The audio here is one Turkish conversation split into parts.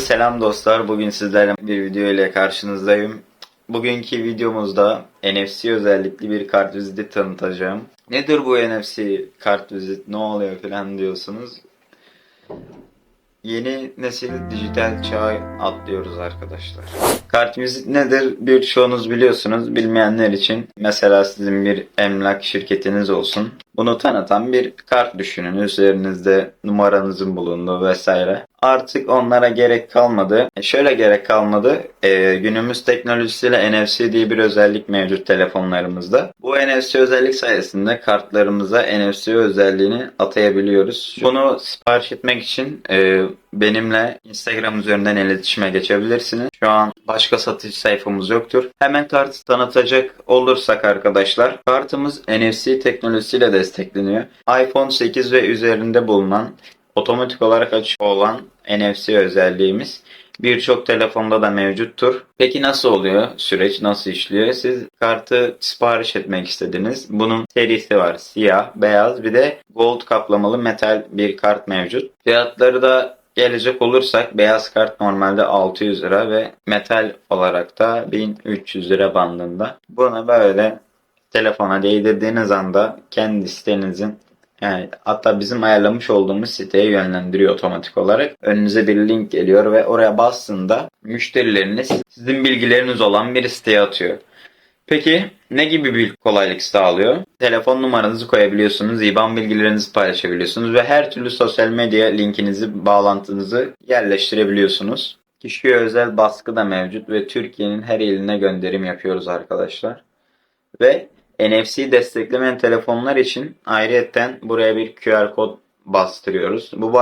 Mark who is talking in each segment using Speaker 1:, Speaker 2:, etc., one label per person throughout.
Speaker 1: selam dostlar. Bugün sizlerle bir video ile karşınızdayım. Bugünkü videomuzda NFC özellikli bir kartviziti tanıtacağım. Nedir bu NFC kartvizit, ne oluyor falan diyorsunuz. Yeni nesil dijital çağa atlıyoruz arkadaşlar. Kartvizit nedir? Birçoğunuz biliyorsunuz. Bilmeyenler için mesela sizin bir emlak şirketiniz olsun. Bunu tanıtan bir kart düşünün. Üzerinizde numaranızın bulunduğu vesaire. Artık onlara gerek kalmadı. E, Şöyle gerek kalmadı. E, günümüz teknolojisiyle NFC diye bir özellik mevcut telefonlarımızda. Bu NFC özellik sayesinde kartlarımıza NFC özelliğini atayabiliyoruz. Bunu sipariş etmek için e, benimle Instagram üzerinden iletişime geçebilirsiniz. Şu an başka satış sayfamız yoktur. Hemen kartı tanıtacak olursak arkadaşlar. Kartımız NFC teknolojisiyle destekleniyor. iPhone 8 ve üzerinde bulunan otomatik olarak açık olan NFC özelliğimiz birçok telefonda da mevcuttur. Peki nasıl oluyor? Süreç nasıl işliyor? Siz kartı sipariş etmek istediniz. Bunun serisi var. Siyah, beyaz bir de gold kaplamalı metal bir kart mevcut. Fiyatları da gelecek olursak beyaz kart normalde 600 lira ve metal olarak da 1300 lira bandında. Bunu böyle telefona değdirdiğiniz anda kendi sitenizin yani hatta bizim ayarlamış olduğumuz siteye yönlendiriyor otomatik olarak. Önünüze bir link geliyor ve oraya bastığında müşterileriniz sizin bilgileriniz olan bir siteye atıyor. Peki ne gibi bir kolaylık sağlıyor? Telefon numaranızı koyabiliyorsunuz, IBAN bilgilerinizi paylaşabiliyorsunuz ve her türlü sosyal medya linkinizi, bağlantınızı yerleştirebiliyorsunuz. Kişiye özel baskı da mevcut ve Türkiye'nin her iline gönderim yapıyoruz arkadaşlar. Ve NFC desteklemeyen telefonlar için ayrıyetten buraya bir QR kod bastırıyoruz. Bu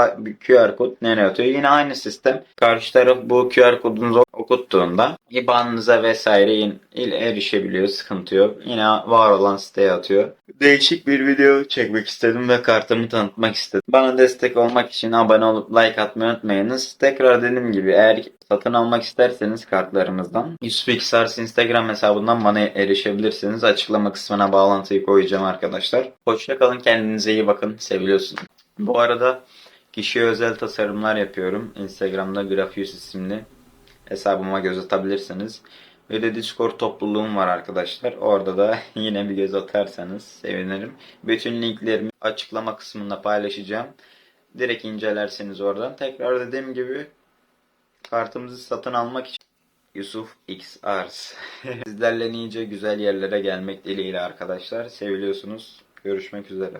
Speaker 1: QR kod nereye atıyor? Yine aynı sistem. Karşı taraf bu QR kodunuzu okuttuğunda IBAN'ınıza vesaire in- il erişebiliyor. Sıkıntı yok. Yine var olan siteye atıyor. Değişik bir video çekmek istedim ve kartımı tanıtmak istedim. Bana destek olmak için abone olup like atmayı unutmayınız. Tekrar dediğim gibi eğer satın almak isterseniz kartlarımızdan Yusufxars Instagram hesabından bana erişebilirsiniz. Açıklama kısmına bağlantıyı koyacağım arkadaşlar. Hoşça kalın kendinize iyi bakın. Seviyorsunuz. Bu arada kişiye özel tasarımlar yapıyorum. Instagram'da Grafius isimli hesabıma göz atabilirsiniz. Ve de Discord topluluğum var arkadaşlar. Orada da yine bir göz atarsanız sevinirim. Bütün linklerimi açıklama kısmında paylaşacağım. Direkt incelerseniz oradan. Tekrar dediğim gibi kartımızı satın almak için Yusuf X Ars. Sizlerle nice güzel yerlere gelmek dileğiyle arkadaşlar. Seviliyorsunuz. Görüşmek üzere.